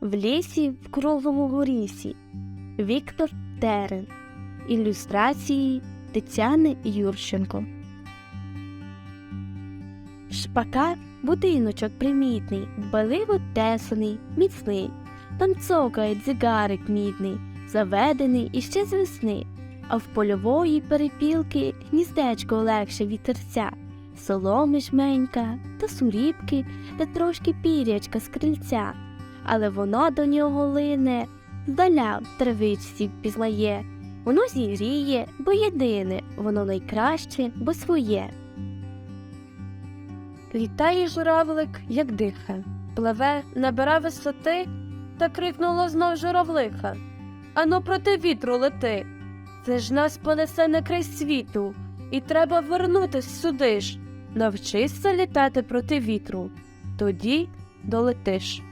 В лісі в круглому горісі Віктор Терен. Ілюстрації Тетяни Юрченко. Шпака будиночок примітний, дбаливо тесаний, міцний. Там цокає дзигарик мідний, заведений іще з весни, а в польової перепілки гніздечко легше вітерця, соломи жменька та сурібки та трошки пірячка з крильця, але воно до нього лине, здаля в травичці пізнає, воно зігріє, бо єдине, воно найкраще, бо своє. Літає журавлик, як диха, пливе, набира висоти, та крикнуло знов журавлиха. Ану проти вітру лети. Це ж нас понесе на край світу, і треба вернутись сюди ж. Навчися літати проти вітру, тоді долетиш.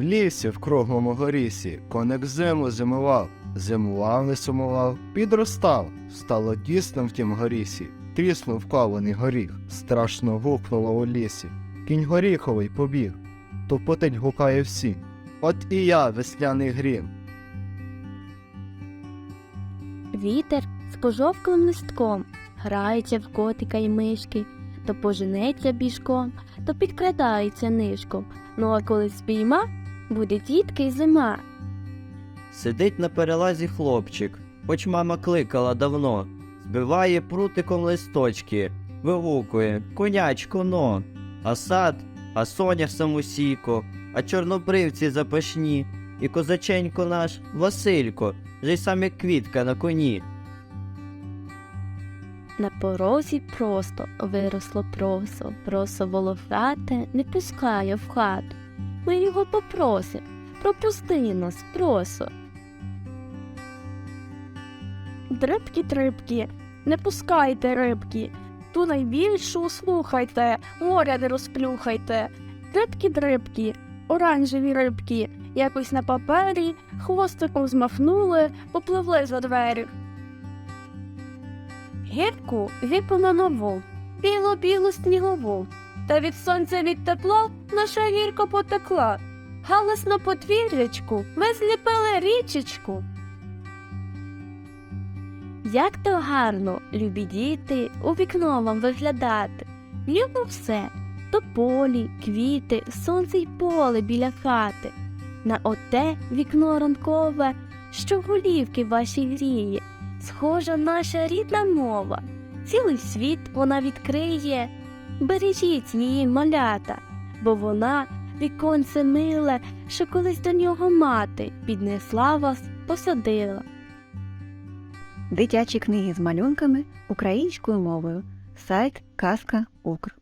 В лісі в круглому горісі коник зиму зимував, зимував, не сумував, підростав, стало тісно в тім горісі, тріснув кований горіх, страшно гукнуло у лісі. Кінь горіховий побіг, тупотить гукає всі. От і я, весняний грім, Вітер з пожовклим листком грається в котика й мишки, то поженеться біжком, то підкрадається нишком. Ну а коли спійма, буде тітка й зима. Сидить на перелазі хлопчик, хоч мама кликала давно, збиває прутиком листочки, вигукує конячко но, а сад, а соня самосійко, а чорнобривці запашні, і козаченько наш Василько, же й сам як квітка на коні. На порозі просто виросло просо, просо волохате не пускає в хату. Ми його попросим, пропусти нас, просо. Дрибки трибки, не пускайте рибки, ту найбільшу слухайте, моря не розплюхайте. Дрибки дрибки, оранжеві рибки, якось на папері, хвостиком змахнули, попливли за двері. Гірку випала нову, біло-білу снігову, та від сонця від тепла наша гірка потекла. Галасно подвір'ячку, ми зліпили річечку. Як то гарно, любі діти, у вікно вам виглядати. Любо все то полі, квіти, сонце й поле біля хати. На оте вікно ранкове, що голівки ваші гріє, схожа наша рідна мова. Цілий світ вона відкриє. Бережіть її малята, бо вона віконце миле, що колись до нього мати піднесла вас, посадила. Дитячі книги з малюнками українською мовою. Сайт Казка Укр.